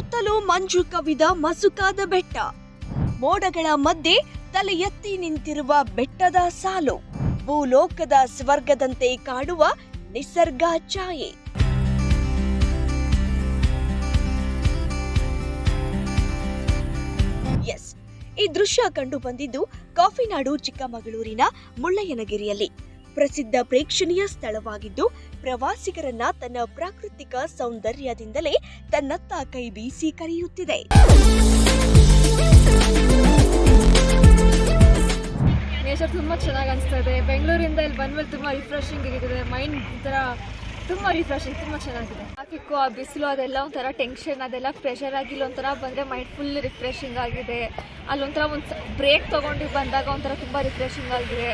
ಸುತ್ತಲೂ ಮಂಜು ಕವಿದ ಮಸುಕಾದ ಬೆಟ್ಟ. ಮೋಡಗಳ ಮಧ್ಯೆ ತಲೆ ಎತ್ತಿ ನಿಂತಿರುವ ಬೆಟ್ಟದ ಸಾಲು. ಭೂಲೋಕದ ಸ್ವರ್ಗದಂತೆ ಕಾಡುವ ನಿಸರ್ಗ ಛಾಯೆ. ಎಸ್, ಈ ದೃಶ್ಯ ಕಂಡು ಬಂದಿದ್ದು ಕಾಫಿನಾಡು ಚಿಕ್ಕಮಗಳೂರಿನ ಮುಳ್ಳಯ್ಯನಗಿರಿಯಲ್ಲಿ. ಪ್ರಸಿದ್ಧ ಪ್ರೇಕ್ಷಣೀಯ ಸ್ಥಳವಾಗಿದ್ದು ಪ್ರವಾಸಿಗರನ್ನ ತನ್ನ ಪ್ರಾಕೃತಿಕ ಸೌಂದರ್ಯದಿಂದಲೇ ತನ್ನತ್ತ ಕೈ ಬೀಸಿ ಕರೆಯುತ್ತಿದೆ. ನೇಚರ್ ತುಂಬ ಚೆನ್ನಾಗಿ ಅನಿಸ್ತದೆ ಬೆಂಗಳೂರಿಂದ ಇಲ್ಲಿ ಬಂದ್ಮೇಲೆ ತುಂಬ ರಿಫ್ರೆಶಿಂಗ್ ಆಗಿದೆ. ಮೈಂಡ್ ಒಂಥರ ತುಂಬ ರಿಫ್ರೆಶಿಂಗ್ ತುಂಬ ಚೆನ್ನಾಗಿದೆ. ಟ್ರಾಫಿಕ್ಕು ಆ ಬಿಸಿಲು ಅದೆಲ್ಲ ಒಂಥರ ಟೆನ್ಷನ್ ಅದೆಲ್ಲ ಪ್ರೆಷರ್ ಆಗಿಲ್ಲ ಒಂಥರ ಬಂದರೆ ಮೈಂಡ್ ಫುಲ್ ರಿಫ್ರೆಶಿಂಗ್ ಆಗಿದೆ. ಅಲ್ಲೊಂಥರ ಒಂದು ಬ್ರೇಕ್ ತೊಗೊಂಡು ಬಂದಾಗ ಒಂಥರ ತುಂಬ ರಿಫ್ರೆಶಿಂಗ್ ಆಗಿದೆ.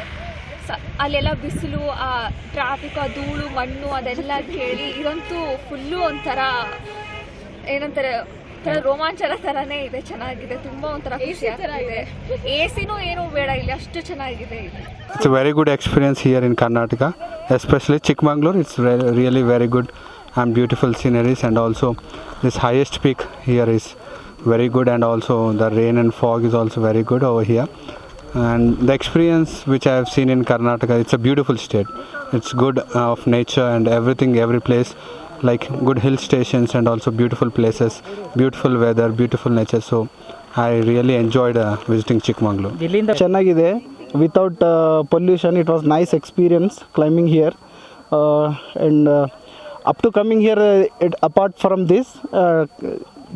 ಅಲ್ಲೆಲ್ಲ ಬಿಸಿಲು ಆ ಟ್ರಾಫಿಕ್ ಆ ಧೂಳು ಮಣ್ಣು ಅದೆಲ್ಲ ಕೇಳಿ ಇದಂತೂ ಫುಲ್ಲು ಒಂಥರ ಏನಂತಾರೆ ರೋಮಾಂಚನ ತರಾನೇ ಇದೆ ಚೆನ್ನಾಗಿದೆ ತುಂಬಾ ಒಂಥರ ಎ ಸಿನು ಏನು ಬೇಡ ಇಲ್ಲಿ ಅಷ್ಟು ಚೆನ್ನಾಗಿದೆ it's very good experience here in Karnataka especially Chikmagalur it's really very good and beautiful sceneries and also this highest peak here is very good and also the rain and fog is also very good over here And the experience which I have seen in Karnataka, it's a beautiful state. It's good uh, of nature and everything, every place, like good hill stations and also beautiful places, beautiful weather, beautiful nature. So I really enjoyed uh, visiting Chikmagalur. ಚೆನ್ನಾಗಿದೆ without pollution it was nice experience climbing here and up to coming here it apart from this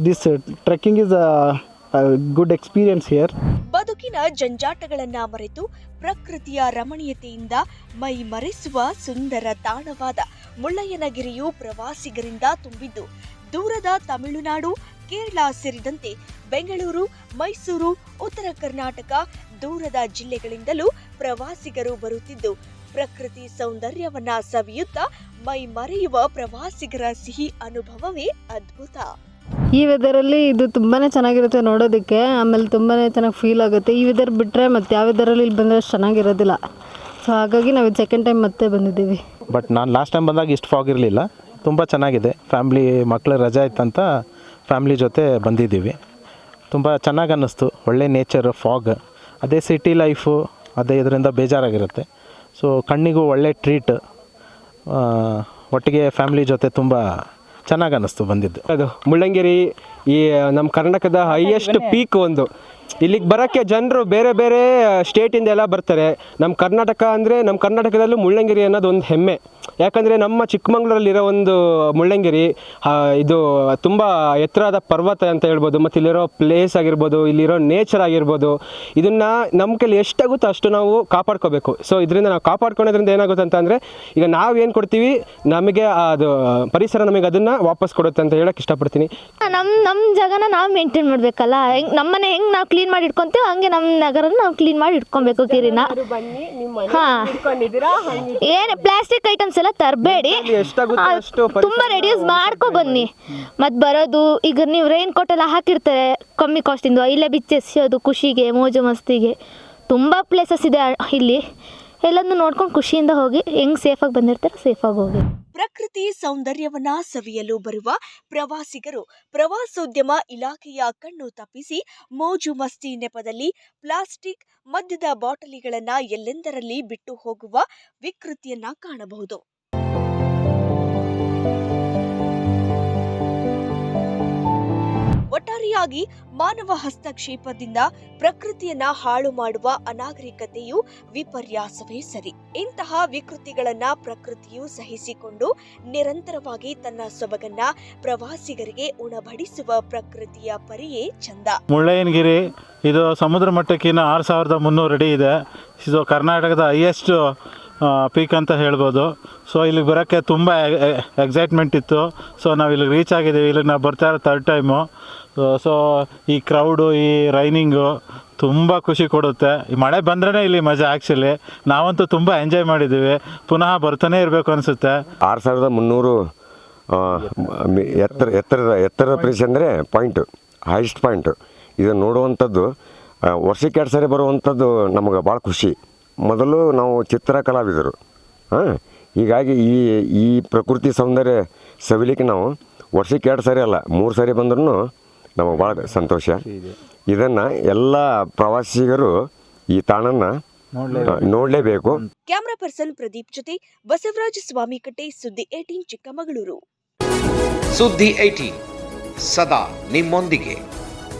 this trekking is a good experience here ಬದುಕಿನ ಜಂಜಾಟಗಳನ್ನ ಮರೆತು ಪ್ರಕೃತಿಯ ರಮಣೀಯತೆಯಿಂದ ಮೈ ಮರೆಸುವ ಸುಂದರ ತಾಣವಾದ ಮುಳ್ಳಯ್ಯನಗಿರಿಯು ಪ್ರವಾಸಿಗರಿಂದ ತುಂಬಿದ್ದು, ದೂರದ ತಮಿಳುನಾಡು, ಕೇರಳ ಸೇರಿದಂತೆ ಬೆಂಗಳೂರು, ಮೈಸೂರು, ಉತ್ತರ ಕರ್ನಾಟಕ ದೂರದ ಜಿಲ್ಲೆಗಳಿಂದಲೂ ಪ್ರವಾಸಿಗರು ಬರುತ್ತಿದ್ದು, ಪ್ರಕೃತಿ ಸೌಂದರ್ಯವನ್ನ ಸವಿಯುತ್ತಾ ಮೈ ಮರೆಯುವ ಪ್ರವಾಸಿಗರ ಸಿಹಿ ಅನುಭವವೇ ಅದ್ಭುತ. ಈ ವೆದರಲ್ಲಿ ಇದು ತುಂಬಾ ಚೆನ್ನಾಗಿರುತ್ತೆ ನೋಡೋದಕ್ಕೆ. ಆಮೇಲೆ ತುಂಬಾನೇ ಚೆನ್ನಾಗಿ ಫೀಲ್ ಆಗುತ್ತೆ. ಈ ವೆದರ್ ಬಿಟ್ಟರೆ ಮತ್ತೆ ಯಾವ ವೆದರಲ್ಲಿ ಇಲ್ಲಿ ಬಂದರೆ ಅಷ್ಟು ಚೆನ್ನಾಗಿರೋದಿಲ್ಲ. ಸೊ ಹಾಗಾಗಿ ನಾವು ಸೆಕೆಂಡ್ ಟೈಮ್ ಮತ್ತೆ ಬಂದಿದ್ದೀವಿ. ಬಟ್ ನಾನು ಲಾಸ್ಟ್ ಟೈಮ್ ಬಂದಾಗ ಇಷ್ಟು ಫಾಗ್ ಇರಲಿಲ್ಲ. ತುಂಬ ಚೆನ್ನಾಗಿದೆ. ಫ್ಯಾಮ್ಲಿ ಮಕ್ಕಳ ರಜೆ ಇತ್ತಂತ ಫ್ಯಾಮ್ಲಿ ಜೊತೆ ಬಂದಿದ್ದೀವಿ. ತುಂಬ ಚೆನ್ನಾಗಿ ಅನ್ನಿಸ್ತು. ಒಳ್ಳೆ ನೇಚರ್ ಫಾಗ್ ಅದೇ ಸಿಟಿ ಲೈಫು ಅದೇ ಇದರಿಂದ ಬೇಜಾರಾಗಿರುತ್ತೆ. ಸೊ ಕಣ್ಣಿಗೂ ಒಳ್ಳೆ ಟ್ರೀಟ್ ಒಟ್ಟಿಗೆ ಫ್ಯಾಮ್ಲಿ ಜೊತೆ ತುಂಬ ಚೆನ್ನಾಗಿ ಅನ್ನಿಸ್ತು ಬಂದಿದ್ದು. ಅದು ಮುಳ್ಳಂಗೇರಿ ಈ ನಮ್ಮ ಕರ್ನಾಟಕದ ಹೈಯೆಸ್ಟ್ ಪೀಕ್ ಒಂದು. ಇಲ್ಲಿಗೆ ಬರೋಕ್ಕೆ ಜನರು ಬೇರೆ ಬೇರೆ ಸ್ಟೇಟಿಂದ ಎಲ್ಲ ಬರ್ತಾರೆ. ನಮ್ಮ ಕರ್ನಾಟಕ ಅಂದರೆ ನಮ್ಮ ಕರ್ನಾಟಕದಲ್ಲೂ ಮುಳ್ಳಂಗಿರಿ ಅನ್ನೋದು ಒಂದು ಹೆಮ್ಮೆ. ಯಾಕಂದರೆ ನಮ್ಮ ಚಿಕ್ಕಮಂಗ್ಳೂರಲ್ಲಿರೋ ಒಂದು ಮುಳ್ಳಂಗಿರಿ ಇದು ತುಂಬ ಎತ್ತರದ ಪರ್ವತ ಅಂತ ಹೇಳ್ಬೋದು ಮತ್ತು ಇಲ್ಲಿರೋ ಪ್ಲೇಸ್ ಆಗಿರ್ಬೋದು, ಇಲ್ಲಿರೋ ನೇಚರ್ ಆಗಿರ್ಬೋದು, ಇದನ್ನು ನಮ್ಮ ಕೈಲಿ ಎಷ್ಟಾಗುತ್ತೋ ಅಷ್ಟು ನಾವು ಕಾಪಾಡ್ಕೋಬೇಕು. ಸೊ ಇದರಿಂದ ನಾವು ಕಾಪಾಡ್ಕೊಳೋದ್ರಿಂದ ಏನಾಗುತ್ತೆ ಅಂತಂದರೆ ಈಗ ನಾವು ಏನು ಕೊಡ್ತೀವಿ? ನಮಗೆ ಅದು, ಪರಿಸರ ನಮಗೆ ಅದನ್ನು ವಾಪಸ್ ಕೊಡುತ್ತೆ ಅಂತ ಹೇಳಕ್ಕೆ ಇಷ್ಟಪಡ್ತೀನಿ. ನಮ್ಮ ನಮ್ಮ ಜಾಗನ ನಾವು ಮೇಂಟೈನ್ ಮಾಡಬೇಕಲ್ಲ? ನಮ್ಮ ನಮ್ಮನೆ ಹೆಂಗೆ ನಾವು ಕ್ಲೀನ್ ಮಾಡಿ ಇಟ್ಕೊಂತೀವಿ ಹಂಗೆ ನಮ್ಮ ನಗರನ ನಾವು ಕ್ಲೀನ್ ಮಾಡಿ ಇಟ್ಕೊಬೇಕು ಕಿರಿನ. ಹಾಂ. ಏನು ಪ್ಲಾಸ್ಟಿಕ್ ಐಟಮ್ಸ್ ಎಲ್ಲ ತರಬೇಡಿ. ತುಂಬಾ ಅಷ್ಟು ತುಂಬ ರೆಡ್ಯೂಸ್ ಮಾಡ್ಕೊ ಬನ್ನಿ. ಮತ್ತು ಬರೋದು ಈಗ ನೀವು ರೈನ್ ಕೋಟ್ ಎಲ್ಲ ಹಾಕಿರ್ತಾರೆ ಕಮ್ಮಿ ಕಾಸ್ಟಿಂದು ಇಲ್ಲೇ ಬಿಚ್ಚಿ ಎಸೆಯೋದು ಖುಷಿಗೆ ಮೋಜು ಮಸ್ತಿಗೆ. ತುಂಬ ಪ್ಲೇಸಸ್ ಇದೆ ಇಲ್ಲಿ. ಎಲ್ಲಾನು ನೋಡ್ಕೊಂಡು ಖುಷಿಯಿಂದ ಹೋಗಿ ಹೆಂಗೆ ಸೇಫಾಗಿ ಬಂದಿರ್ತಾರೆ ಸೇಫಾಗಿ ಹೋಗಿ. ಪ್ರಕೃತಿ ಸೌಂದರ್ಯವನ್ನ ಸವಿಯಲು ಬರುವ ಪ್ರವಾಸಿಗರು ಪ್ರವಾಸೋದ್ಯಮ ಇಲಾಖೆಯ ಕಣ್ಣು ತಪ್ಪಿಸಿ ಮೋಜು ಮಸ್ತಿ ನೆಪದಲ್ಲಿ ಪ್ಲಾಸ್ಟಿಕ್ ಮದ್ಯದ ಬಾಟಲಿಗಳನ್ನು ಎಲ್ಲೆಂದರಲ್ಲಿ ಬಿಟ್ಟು ಹೋಗುವ ವಿಕೃತಿಯನ್ನ ಕಾಣಬಹುದು. ಒಟ್ಟಾರೆಯಾಗಿ ಮಾನವ ಹಸ್ತಕ್ಷೇಪದಿಂದ ಪ್ರಕೃತಿಯನ್ನ ಹಾಳು ಮಾಡುವ ಅನಾಗರಿಕತೆಯು ವಿಪರ್ಯಾಸವೇ ಸರಿ. ಇಂತಹ ವಿಕೃತಿಗಳನ್ನ ಪ್ರಕೃತಿಯು ಸಹಿಸಿಕೊಂಡು ನಿರಂತರವಾಗಿ ತನ್ನ ಸೊಬಗನ್ನ ಪ್ರವಾಸಿಗರಿಗೆ ಉಣಬಡಿಸುವ ಪ್ರಕೃತಿಯ ಪರಿಯೇ ಚಂದ. ಮುಳ್ಳಯ್ಯನಗಿರಿ, ಇದು ಸಮುದ್ರ ಮಟ್ಟಕ್ಕಿಂತ ಆರು ಸಾವಿರದ ಮುನ್ನೂರು ಅಡಿ ಇದೆ. ಇದು ಕರ್ನಾಟಕದ ಹೈಯೆಸ್ಟ್ ಪೀಕ್ ಅಂತ ಹೇಳ್ಬೋದು. ಸೊ ಇಲ್ಲಿಗೆ ಬರೋಕ್ಕೆ ತುಂಬ ಎಕ್ಸೈಟ್ಮೆಂಟ್ ಇತ್ತು. ಸೊ ನಾವು ಇಲ್ಲಿಗೆ ರೀಚ್ ಆಗಿದ್ದೀವಿ. ಇಲ್ಲಿಗೆ ನಾವು ಬರ್ತಾ ಇರೋ ತರ್ಡ್ ಟೈಮು ಸೊ ಈ ಕ್ರೌಡು ಈ ರೈನಿಂಗು ತುಂಬ ಖುಷಿ ಕೊಡುತ್ತೆ. ಈ ಮಳೆ ಬಂದ್ರೇ ಇಲ್ಲಿ ಮಜಾ ಆ್ಯಕ್ಚುಲಿ ನಾವಂತೂ ತುಂಬ ಎಂಜಾಯ್ ಮಾಡಿದ್ದೀವಿ. ಪುನಃ ಬರ್ತಾನೆ ಇರಬೇಕು ಅನಿಸುತ್ತೆ. ಆರು ಸಾವಿರದ ಮುನ್ನೂರು ಎತ್ತರ ಎತ್ತರದ ಎತ್ತರದ ಪ್ರದೇಶ ಅಂದರೆ ಪಾಯಿಂಟು ಹೈಯೆಸ್ಟ್ ಪಾಯಿಂಟು ಇದನ್ನು ನೋಡುವಂಥದ್ದು ವರ್ಷಕ್ಕೆ ಎರಡು ಸಾರಿ ಬರುವಂಥದ್ದು ನಮಗೆ ಭಾಳ ಖುಷಿ. ಮೊದಲು ನಾವು ಚಿತ್ರ ಕಲಾವಿದರು ಹಾಂ? ಹೀಗಾಗಿ ಈ ಈ ಪ್ರಕೃತಿ ಸೌಂದರ್ಯ ಸವಿಲಿಕ್ಕೆ ನಾವು ವರ್ಷಕ್ಕೆ ಎರಡು ಸಾರಿ ಅಲ್ಲ ಮೂರು ಸಾರಿ ಬಂದ್ರೂ ನಮಗೆ ಭಾಳ ಸಂತೋಷ. ಇದನ್ನು ಎಲ್ಲ ಪ್ರವಾಸಿಗರು ಈ ತಾಣನ ನೋಡಲೇಬೇಕು. ಕ್ಯಾಮ್ರಾ ಪರ್ಸನ್ ಪ್ರದೀಪ್ ಜೊತೆ ಬಸವರಾಜ ಸ್ವಾಮಿಕಟ್ಟೆ ಸುದ್ದಿ ಏಟೀನ್ ಚಿಕ್ಕಮಗಳೂರು. ಸುದ್ದಿ ಏಟೀನ್ ಸದಾ ನಿಮ್ಮೊಂದಿಗೆ.